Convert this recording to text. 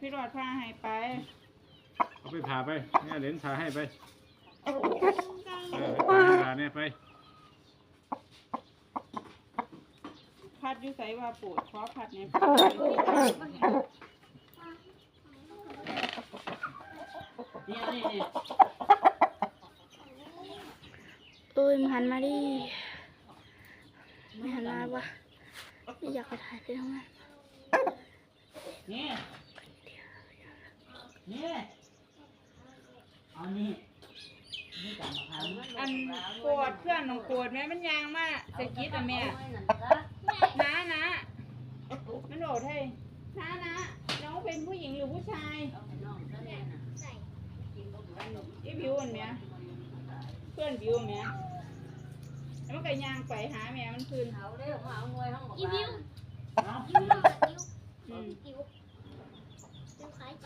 พี่รอดพาให้ไป เอาไปผ่าไปเนี่ยเหรียญผ่าให้ไปโอ้โหเออไปผ่าเนี่ยไปพัดอยู่ใส่ว่าปวดขอพัดเนี่ยเนี่ยนี่นี่เอ้ยมึงหันมาดิไม่หันมาวะไม่อยากไปถ่ายไปทำไมนี่ นี่เอานี่นี่จับมาทำอันปวดเพื่อนของปวดแม่มันยางมากสะกิดอะแม่น้านะมันโดดให้น้านะน้องเป็นผู้หญิงหรือผู้ชายไอ้บิวอันเนี้ยเพื่อนบิวอันเนี้ยแล้วมันก็ยางไปหาแม่มันคืนอีวิวเอาอีวิวอืมอีวิว